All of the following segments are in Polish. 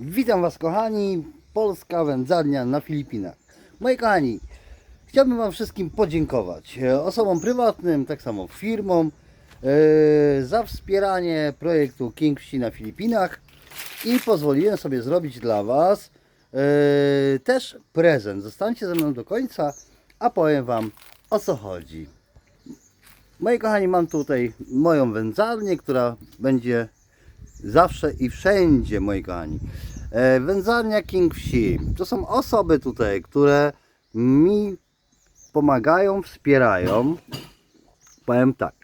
Witam Was kochani, Polska Wędzarnia na Filipinach. Moi kochani, chciałbym Wam wszystkim podziękować. e, Osobom prywatnym, tak samo firmom, e, za wspieranie projektu King na Filipinach i pozwoliłem sobie zrobić dla Was e, też prezent. Zostańcie ze mną do końca, a powiem Wam o co chodzi. Moi kochani, mam tutaj moją wędzarnię, która będzie zawsze i wszędzie, moi kochani. E, wędzarnia King Wsi. To są osoby tutaj, które mi pomagają, wspierają. Powiem tak.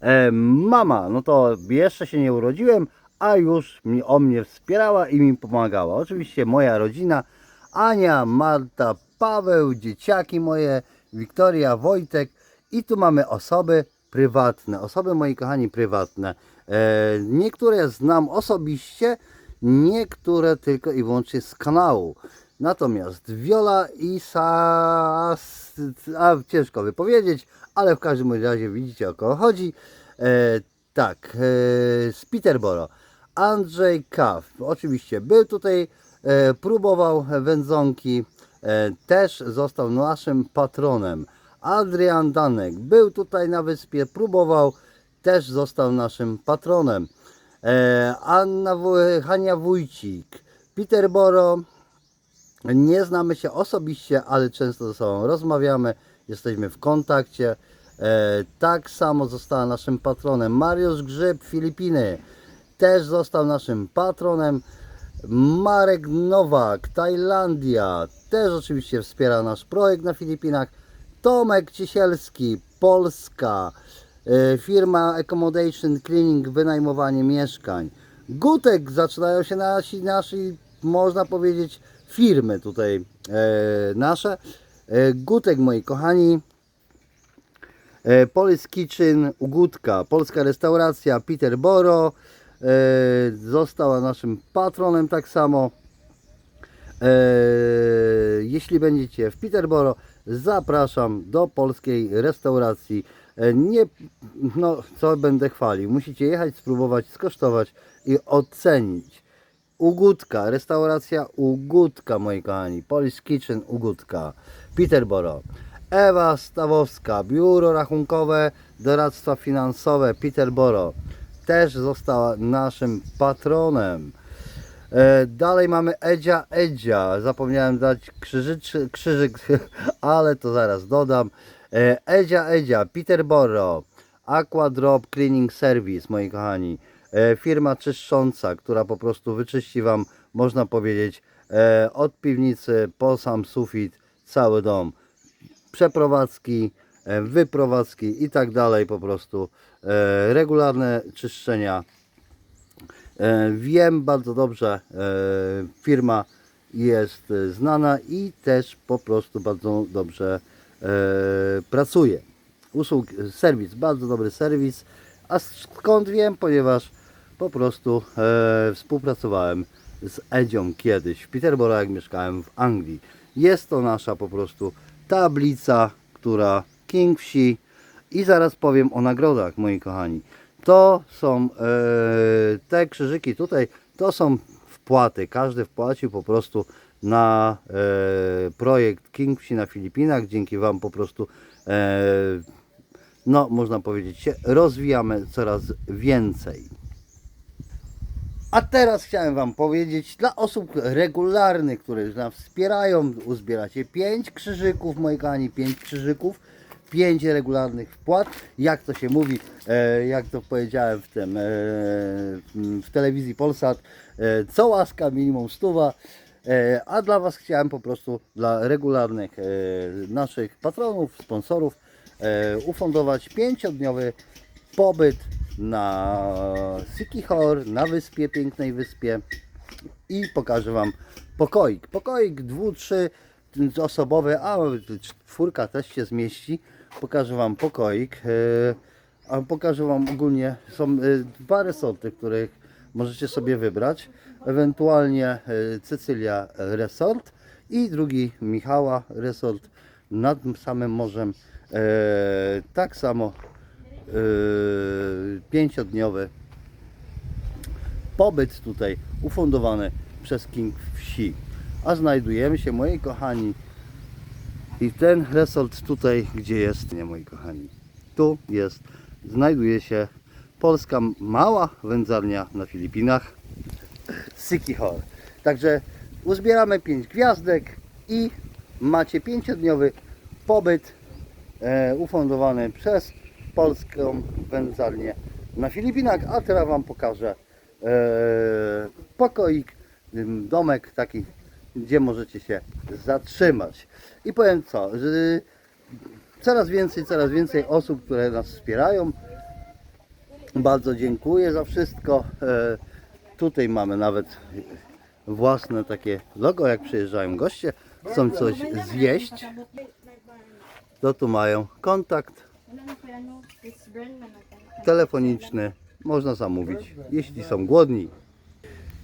E, mama, no to jeszcze się nie urodziłem, a już mi, o mnie wspierała i mi pomagała. Oczywiście moja rodzina, Ania, Marta, Paweł, dzieciaki moje, Wiktoria, Wojtek i tu mamy osoby prywatne, osoby moi kochani prywatne. E, niektóre znam osobiście, niektóre tylko i wyłącznie z kanału. Natomiast Viola i Sa... A, ciężko wypowiedzieć, ale w każdym razie widzicie o kogo chodzi. E, tak, e, z Peterborough. Andrzej Kaw, oczywiście był tutaj, e, próbował wędzonki, e, też został naszym patronem. Adrian Danek był tutaj na wyspie, próbował, też został naszym patronem. E, Anna, Hania Wójcik, Peterborough, nie znamy się osobiście, ale często ze sobą rozmawiamy, jesteśmy w kontakcie. E, tak samo została naszym patronem Mariusz Grzyb, Filipiny. Też został naszym patronem. Marek Nowak, Tajlandia. Też oczywiście wspiera nasz projekt na Filipinach. Tomek Ciesielski, Polska. E, firma Accommodation Cleaning, wynajmowanie mieszkań. Gutek zaczynają się nasi, nasi można powiedzieć, firmy tutaj e, nasze. E, Gutek, moi kochani, Polish Kitchen, Ugódka, Polska Restauracja, Peterborough, e, została naszym patronem tak samo. Jeśli będziecie w Peterborough, zapraszam do polskiej restauracji. E, nie, no co będę chwalił, musicie jechać, spróbować, skosztować i ocenić. Ugódka, restauracja Ugódka, moi kochani. Polish Kitchen Ugódka, Peterborough. Ewa Stawowska, biuro rachunkowe, doradztwa finansowe, Peterborough. Też została naszym patronem. E, dalej mamy Edzia Edzia. Zapomniałem dać krzyżyk, krzyżyk ale to zaraz dodam. E, Edzia Edzia, Peterborough, Aquadrop Cleaning Service, moi kochani. E, firma czyszcząca, która po prostu wyczyści Wam, można powiedzieć, e, od piwnicy po sam sufit, cały dom. Przeprowadzki, wyprowadzki i tak dalej, po prostu regularne czyszczenia Wiem bardzo dobrze, firma jest znana i też po prostu bardzo dobrze pracuje. Usług, serwis, bardzo dobry serwis. A skąd wiem? Ponieważ po prostu e, współpracowałem z Edzią kiedyś w Peterborough, jak mieszkałem w Anglii. Jest to nasza po prostu tablica, która King Wsi i zaraz powiem o nagrodach, moi kochani. To są e, te krzyżyki tutaj, to są wpłaty. Każdy wpłacił po prostu na e, projekt King na Filipinach. Dzięki Wam po prostu, e, no można powiedzieć, się rozwijamy coraz więcej. A teraz chciałem Wam powiedzieć, dla osób regularnych, które już nas wspierają, uzbieracie 5 krzyżyków, moi kochani, 5 krzyżyków, 5 regularnych wpłat, jak to się mówi, e, jak to powiedziałem w tym, e, w telewizji Polsat, e, co łaska minimum stuwa, a dla Was chciałem po prostu, dla regularnych e, naszych patronów, sponsorów, e, ufundować 5-dniowy pobyt na Sikihor, na wyspie, pięknej wyspie i pokażę Wam pokoik. Pokoik dwu, trzy osobowy, a czwórka też się zmieści. Pokażę Wam pokoik, e, a pokażę Wam ogólnie, są e, dwa resorty, których możecie sobie wybrać. Ewentualnie e, Cecylia Resort i drugi Michała Resort nad samym morzem. E, Tak samo yy, pięciodniowy pobyt tutaj ufundowany przez King Wsi. A znajdujemy się, moi kochani, i ten resort tutaj, gdzie jest, nie moi kochani, tu jest, znajduje się polska mała wędzarnia na Filipinach, Sikihor. Także uzbieramy 5 gwiazdek i macie pięciodniowy pobyt e, ufundowany przez polską wędzarnię na Filipinach, a teraz Wam pokażę e, pokoik, domek taki, gdzie możecie się zatrzymać. I powiem co, że coraz więcej, coraz więcej osób, które nas wspierają. Bardzo dziękuję za wszystko. E, tutaj mamy nawet własne takie logo, jak przyjeżdżają goście, chcą coś zjeść, to tu mają kontakt telefoniczny, można zamówić, jeśli są głodni.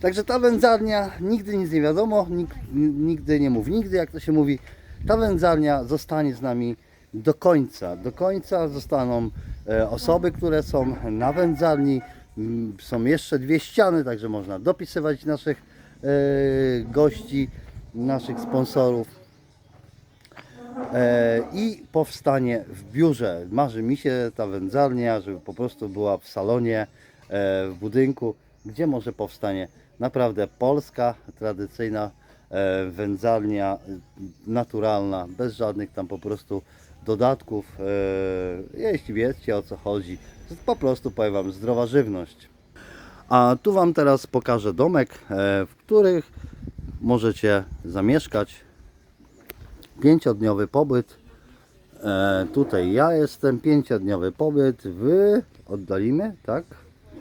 Także ta wędzarnia, nigdy nic nie wiadomo, nikt, nigdy nie mów nigdy, jak to się mówi. Ta wędzarnia zostanie z nami do końca. Do końca zostaną e, osoby, które są na wędzarni. Mm, Są jeszcze dwie ściany, także można dopisywać naszych e, gości, naszych sponsorów. E, i powstanie w biurze. Marzy mi się ta wędzarnia, żeby po prostu była w salonie, e, w budynku, gdzie może powstanie naprawdę polska, tradycyjna wędzarnia, e, naturalna, bez żadnych tam po prostu dodatków. E, Jeśli wiecie o co chodzi, po prostu powiem Wam zdrowa żywność. A tu Wam teraz pokażę domek, e, w których możecie zamieszkać pięciodniowy pobyt. E, tutaj ja jestem, pięciodniowy pobyt. Wy oddalimy, tak?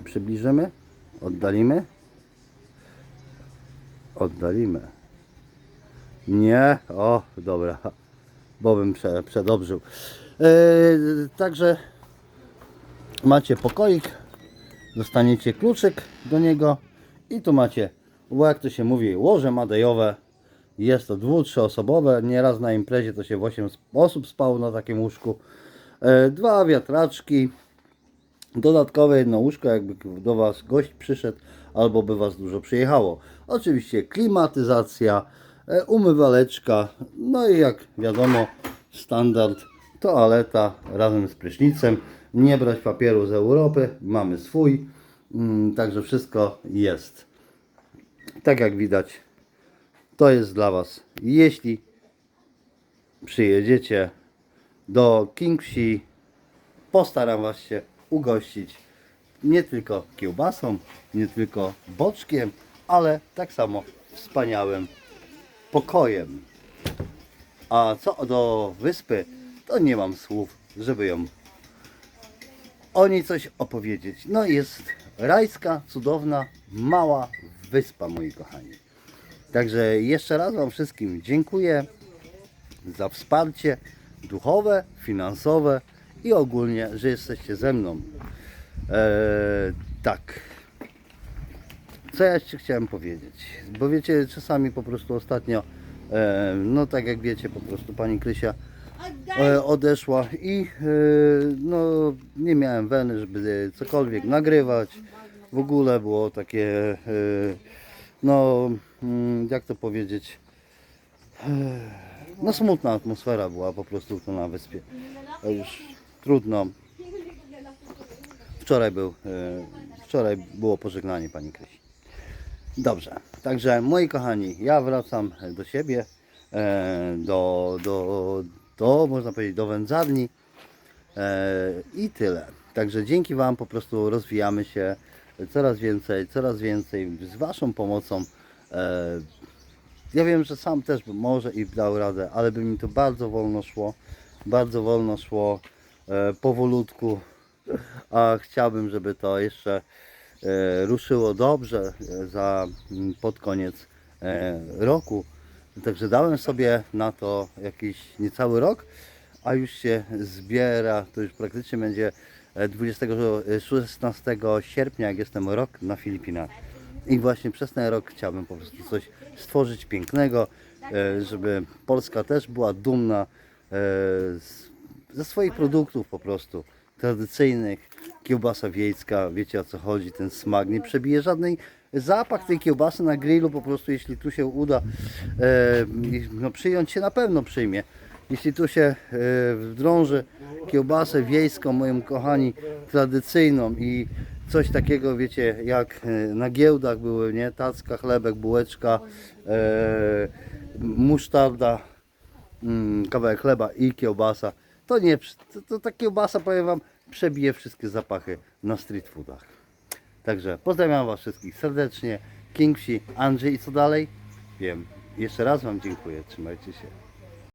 Przybliżymy, oddalimy. Oddalimy. Nie, o, dobra, bo bym prze, przedobrzył. E, także macie pokoik, dostaniecie kluczyk do niego i tu macie, jak to się mówi, łoże madejowe. Jest to dwu, trzyosobowe. Nieraz na imprezie to się w 8 osób spało na takim łóżku. E, dwa wiatraczki. Dodatkowe jedno łóżko, jakby do Was gość przyszedł, albo by Was dużo przyjechało. Oczywiście klimatyzacja, umywaleczka, no i jak wiadomo, standard toaleta razem z prysznicem. Nie brać papieru z Europy, mamy swój, Mm, także wszystko jest. Tak jak widać, to jest dla Was. Jeśli przyjedziecie do Kingsi, postaram Was się ugościć nie tylko kiełbasą, nie tylko boczkiem, ale tak samo wspaniałym pokojem. A co do wyspy, to nie mam słów, żeby ją o niej coś opowiedzieć. No jest rajska, cudowna, mała wyspa, moi kochani. Także jeszcze raz Wam wszystkim dziękuję za wsparcie duchowe, finansowe i ogólnie, że jesteście ze mną. Eee, tak. Co ja jeszcze chciałem powiedzieć? Bo wiecie, czasami po prostu ostatnio, e, no tak jak wiecie, po prostu pani Krysia e, odeszła i e, no nie miałem weny, żeby cokolwiek nagrywać. W ogóle było takie, e, no mm, jak to powiedzieć, e, no smutna atmosfera była po prostu tu na wyspie. To już trudno. Wczoraj był, e, wczoraj było pożegnanie pani Krysi. Dobrze, także moi kochani, ja wracam do siebie, e, do, do, do można powiedzieć, do wędzarni e, i tyle. Także dzięki Wam po prostu rozwijamy się coraz więcej, coraz więcej z Waszą pomocą. E, ja wiem, że sam też może i dał radę, ale by mi to bardzo wolno szło, bardzo wolno szło, powolutku, a chciałbym, żeby to jeszcze ruszyło dobrze e, za pod koniec e, roku. Także dałem sobie na to jakiś niecały rok, a już się zbiera, to już praktycznie będzie e, 26 sierpnia, jak jestem rok na Filipinach. I właśnie przez ten rok chciałbym po prostu coś stworzyć pięknego, e, żeby Polska też była dumna e, ze swoich produktów po prostu tradycyjnych. Kiełbasa wiejska, wiecie o co chodzi, ten smak nie przebije żadnej zapach tej kiełbasy na grillu po prostu, jeśli tu się uda e, no, przyjąć się, na pewno przyjmie. Jeśli tu się e, wdrąży kiełbasę wiejską, moją kochani, tradycyjną i coś takiego, wiecie, jak e, na giełdach były, nie? Tacka, chlebek, bułeczka, e, musztarda, mm, kawałek chleba i kiełbasa. To nie, to, to ta kiełbasa, powiem Wam, przebije wszystkie zapachy na street foodach. Także pozdrawiam Was wszystkich serdecznie. King Wsi, Andrzej i co dalej? Wiem. Jeszcze raz Wam dziękuję. Trzymajcie się.